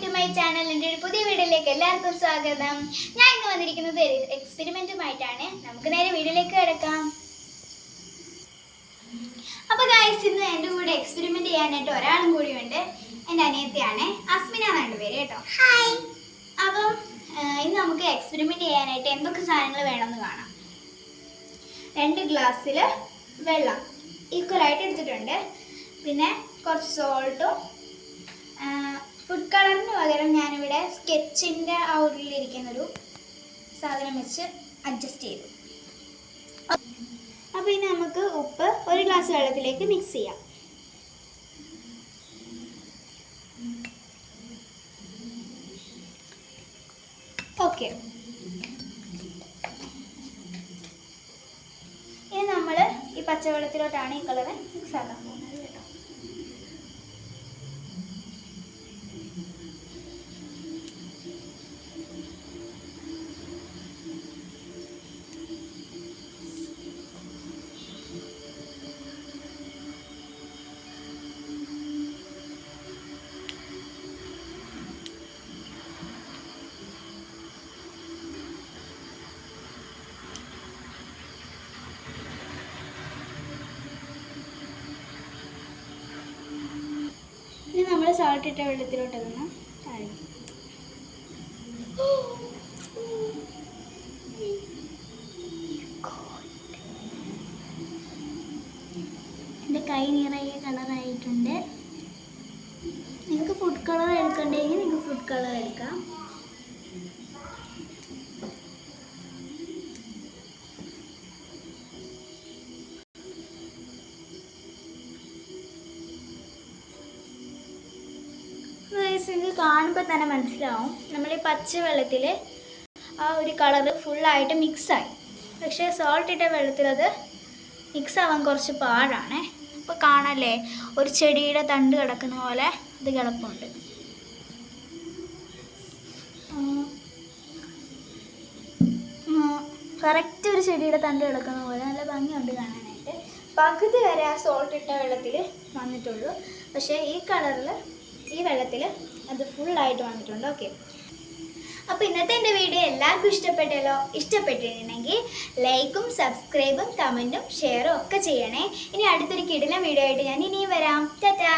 Back to my channel എന്റെ ഒരു പുതിയ വീഡിയോയിലേക്ക് എല്ലാവർക്കും സ്വാഗതം. ഞാൻ ഇന്ന് വന്നിരിക്കുന്നത് ഒരു എക്സ്പെരിമെന്റുമായിട്ടാണ് നമുക്ക് നേരെ വീഡിയോയിലേക്ക് കിടക്കാം. അപ്പോൾ ഗായ്സ് ഇന്ന് എന്റെ കൂടെ എക്സ്പെരിമെന്റ് ചെയ്യാനായിട്ട് ഒരാളും കൂടിയുണ്ട്. എന്റെ അനിയത്തിയാണ്. അസ്മിന എന്നാണ് പേര് കേട്ടോ. ഹായ് അപ്പം ഇന്ന് നമുക്ക് എക്സ്പെരിമെന്റ് ചെയ്യാനായിട്ട് എന്തൊക്കെ സാധനങ്ങൾ വേണമെന്ന് കാണാം. രണ്ട് ഗ്ലാസ്സിൽ വെള്ളം. ഈക്വലായിട്ട് എടുത്തിട്ടുണ്ട്. പിന്നെ കുറച്ച് സോൾട്ടും കളറിന് പകരം ഞാനിവിടെ സ്കെച്ചിന്റെ ആ ഉള്ളിലിരിക്കുന്നൊരു സാധനം വെച്ച് അഡ്ജസ്റ്റ് ചെയ്തു. അപ്പോൾ ഇനി നമുക്ക് ഉപ്പ് ഒരു ഗ്ലാസ് വെള്ളത്തിലേക്ക് മിക്സ് ചെയ്യാം. ഓക്കെ ഇനി നമ്മൾ ഈ പച്ചവെള്ളത്തിലോട്ടാണ് ഈ കളറ് മിക്സ് ആക്കാൻ പോകുന്നത്. ഇനി നമ്മൾ സോൾട്ട് ഇട്ട വെള്ളത്തിലോട്ട് തന്നെ താഴ്ന്നു എന്റെ കൈ നിറയെ കളറായിട്ടുണ്ട് നിങ്ങൾക്ക് ഫുഡ് കളർ എടുക്കണ്ടെങ്കിൽ നിങ്ങൾക്ക് ഫുഡ് കളർ എടുക്കാം. ഗൈസ് നിങ്ങൾക്ക് കാണുമ്പോൾ തന്നെ മനസ്സിലാവും. നമ്മൾ ഈ പച്ച വെള്ളത്തിൽ ആ ഒരു കളറ് ഫുള്ളായിട്ട് മിക്സായി. പക്ഷേ സോൾട്ട് ഇട്ട വെള്ളത്തിൽ അത് മിക്സ് ആവാൻ കുറച്ച് പാടാണേ. അപ്പോൾ കാണല്ലേ ഒരു ചെടിയുടെ തണ്ട് കിടക്കുന്ന പോലെ ഇത് കിടപ്പുണ്ട്. കറക്റ്റ് ഒരു ചെടിയുടെ തണ്ട് കിടക്കുന്ന പോലെ നല്ല ഭംഗിയുണ്ട് കാണാനായിട്ട്. പകുതി വരെ ആ സോൾട്ട് ഇട്ട വെള്ളത്തിൽ വന്നിട്ടുള്ളൂ. പക്ഷേ ഈ കളറിൽ ഈ വെള്ളത്തിൽ അത് ഫുള്ളായിട്ട് വന്നിട്ടുണ്ട്. ഓക്കെ അപ്പോൾ ഇന്നത്തെ എന്റെ വീഡിയോ എല്ലാവർക്കും ഇഷ്ടപ്പെട്ടല്ലോ? ഇഷ്ടപ്പെട്ടിട്ടുണ്ടെങ്കിൽ ലൈക്കും സബ്സ്ക്രൈബും കമന്റും ഷെയറും ഒക്കെ ചെയ്യണേ. ഇനി അടുത്തൊരു കിടിലം വീഡിയോ ആയിട്ട് ഞാൻ ഇനിയും വരാം. ടാറ്റാ!